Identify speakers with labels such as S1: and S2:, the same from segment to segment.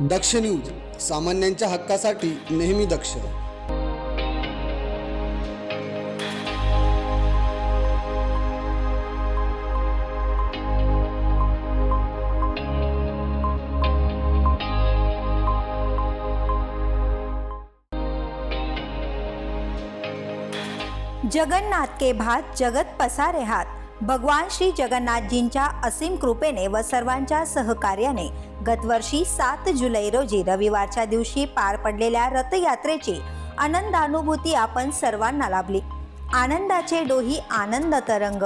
S1: दक्ष news सामान्यांच्या हक्कासाठी नेहमी दक्ष.
S2: जगन्नाथ के भात जगत पसारे हात भगवान श्री जगन्नाथजींच्या असीम कृपेने व सर्वांच्या सहकार्याने गतवर्षी सात जुलै रोजी रविवारच्या दिवशी पार पडलेल्या रथयात्रेची आनंदानुभूती आपण सर्वांना लाभली. आनंदाचे डोही आनंद तरंग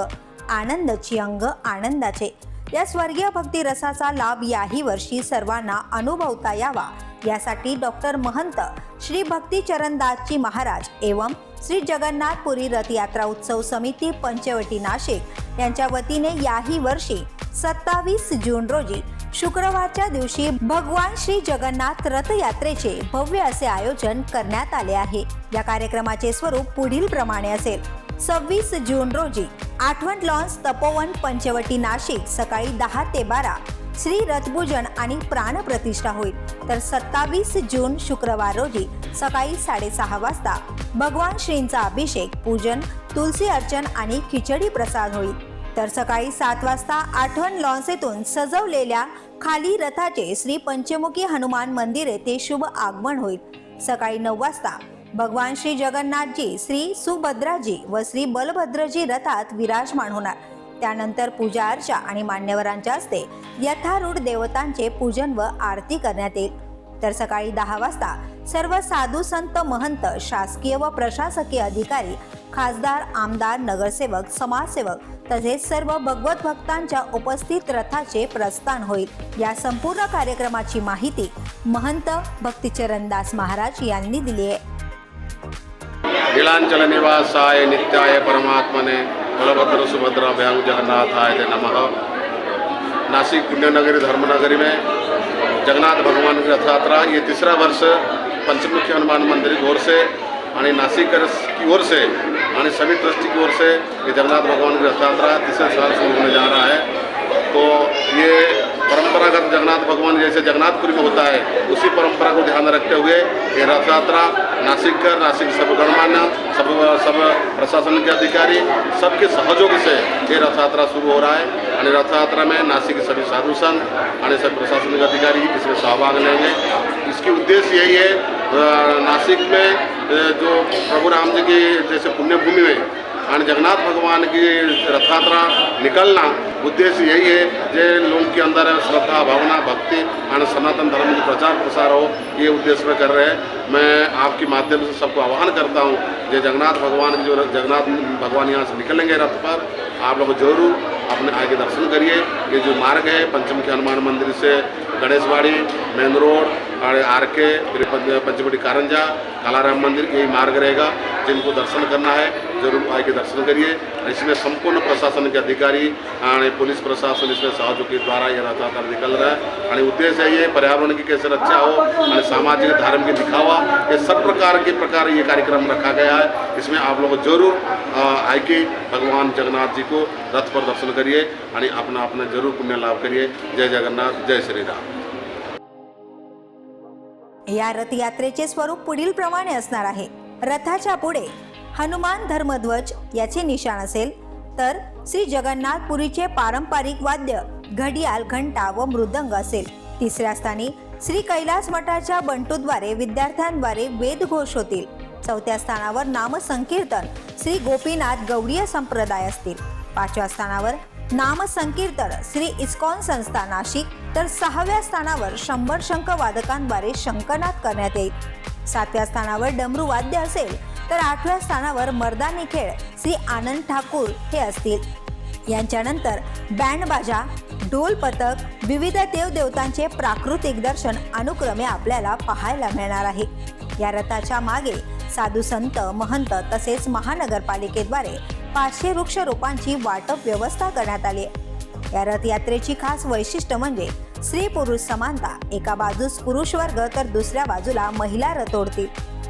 S2: आनंदची अंग आनंदाचे. या स्वर्गीय भक्ती रसाचा लाभ याही वर्षी सर्वांना अनुभवता यावा. यासाठी डॉक्टर महंत श्री भक्ती चरणदासजी महाराज एवं श्री जगन्नाथपुरी रथयात्रा उत्सव समिती पंचवटी नाशिक यांच्या वतीने याही वर्षी सत्तावीस जून रोजी शुक्रवारच्या दिवशी भगवान श्री जगन्नाथ रथयात्रेचे भव्य असे आयोजन करण्यात आले आहे. या कार्यक्रमाचे स्वरूप पुढील प्रमाणे असेल. सव्वीस जून रोजी आठवण लॉन्स तपोवन पंचवटी नाशिक सकाळी दहा ते बारा श्री रथपूजन आणि प्राणप्रतिष्ठा होईल. तर सत्तावीस जून शुक्रवार रोजी सकाळी साडेसहा वाजता भगवान श्रींचा अभिषेक पूजन तुलसी अर्चन आणि खिचडी प्रसाद होईल. तर सकाळी सात वाजता आठवण लॉन्स येथून सजवलेल्या खाली रथाचे श्री पंचमुखी हनुमान मंदिर येथे शुभ आगमन होईल. सकाळी नऊ वाजता भगवान श्री जगन्नाथजी श्री सुभद्राजी व श्री बलभद्रजी रथात विराजमान होणार. त्यानंतर पूजा अर्चा आणि मान्यवरांच्या हस्ते यथारूढ देवतांचे पूजन व आरती करण्यात येईल. तर सकाळी दहा वाजता सर्व साधू संत महंत शासकीय व प्रशासकीय अधिकारी खासदार आमदार नगरसेवक समाजसेवक तसेच सर्व भगवत भक्तांच्या उपस्थित रथाचे प्रस्थान होईल. या संपूर्ण कार्यक्रमाची माहिती महंत भक्तिचरण दास महाराज यांनी दिली आहे.
S3: निवासाय नित्याय परमात्मने बलभद्र सुभद्रा भयंग जगन्नाथाय ते नमः। नासिक पुण्यनगरी, धर्मनगरी में जगन्नाथ भगवान की रथ यात्रा ये तीसरा वर्ष पंचमुखी हनुमान मंदिर की ओर से आणि नासिकर्स की ओर से आणि सभी ट्रस्टी की ओर से ये जगन्नाथ भगवान की रथ यात्रा तीसरे साल शुरू होने जा रहा है। तो ये परंपरागत जगन्नाथ भगवान जैसे जगन्नाथपुरी में होता है, उसी परंपरा को ध्यान रखते हुए ये रथ यात्रा नासिक कर नासिक सब गणमान्य, सब सब प्रशासन के अधिकारी, सबके सहयोग से ये रथ यात्रा शुरू हो रहा है। और रथ यात्रा में नासिक के सभी साधु संत और सब प्रशासनिक अधिकारी इसमें सहभाग लेंगे। इसकी उद्देश्य यही है नासिक में जो प्रभु राम जी की जैसे पुण्यभूमि में आणि जगन्नाथ भगवान की रथ यात्रा निकलना उद्देश्य यही है जे लोगों के अंदर श्रद्धा भावना भक्ति और सनातन धर्म का प्रचार प्रसार हो ये उद्देश्य में कर रहे हैं। मैं आपके माध्यम से सबको आह्वान करता हूँ जे जगन्नाथ भगवान जो जगन्नाथ भगवान यहाँ से निकलेंगे रथ पर आप लोग जरूर अपने आगे दर्शन करिए। ये जो मार्ग है पंचमुखी हनुमान मंदिर से गणेशवाड़ी मेन रोड और आर के फिर पंच- पंचवटी कारंजा कालाराम मंदिर यही मार्ग रहेगा जिनको दर्शन करना है। जरूर आके दर्शन करिए। इसमें संपूर्ण प्रशासन के अधिकारी आणि पुलिस प्रशासन इसमें सहयोग के द्वारा ये लगातार निकल रहा है। आणि उद्देश्य है ये पर्यावरण की कैसे रक्षा हो और सामाजिक धर्म की दिखावा ये सब प्रकार के प्रकार ये कार्यक्रम रखा गया है। इसमें आप लोग जरूर अ, आके भगवान जगन्नाथ जी को रथ पर दर्शन करिए आणि अपना अपना जरूर पुण्य लाभ करिए। जय जगन्नाथ जय श्री राम।
S2: या रथयात्रेचे स्वरूप पुढील प्रमाणे असणार आहे. रथाच्या पुढे हनुमान धर्मध्वज याचे निशाण असेल तर श्री जगन्नाथपुरीचे पारंपरिक वाद्य घडियाल घंटा व मृदंग असेल. तिसऱ्या स्थानी श्री कैलास मठाच्या बंटूद्वारे विद्यार्थ्यांद्वारे वेदघोष होतील. चौथ्या स्थानावर नामसंकीर्तन श्री गोपीनाथ गौडीय संप्रदाय असतील. पाचव्या स्थानावर नामसंकीर्तन श्री इस्कॉन संस्था नाशिक तर सहाव्या स्थानावर शंभर शंख वादकांद्वारे शंखनाद करण्यात येईल. सातव्या स्थानावर डमरू वाद्य असेल तर आठव्या स्थानावर मर्दानी खेळ श्री आनंद ठाकूर हे असतील. यांच्यानंतर बँड बाजा ढोल पथक विविध देवदेवतांचे प्राकृतिक दर्शन अनुक्रमे आपल्याला पाहायला मिळणार आहे. या रथाच्या मागे साधू संत महंत तसेच महानगरपालिकेद्वारे पाचशे वृक्षरोपांची वाटप व्यवस्था करण्यात आली. या रथयात्रेची खास वैशिष्ट्य म्हणजे स्त्री पुरुष समानता. एका बाजूस पुरुष वर्ग तर दुसऱ्या बाजूला महिला रथ ओढतील.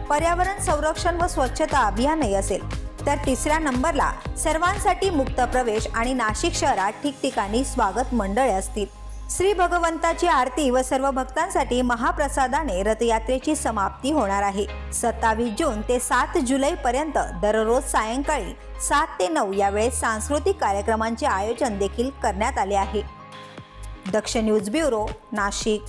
S2: पर्यावरण संरक्षण व स्वच्छता अभियानही असेल. तर तिसऱ्या नंबरला सर्वांसाठी मुक्त प्रवेश आणि नाशिक शहरात ठिकठिकाणी स्वागत मंडळे असतील. श्री भगवंताची आरती व सर्व भक्तांसाठी महाप्रसादाने रथयात्रेची समाप्ती होणार आहे. सत्तावीस जून ते सात जुलै पर्यंत दररोज सायंकाळी सात ते नऊ या वेळेस सांस्कृतिक कार्यक्रमांचे आयोजन देखील करण्यात आले आहे. Daksh news bureau Nashik.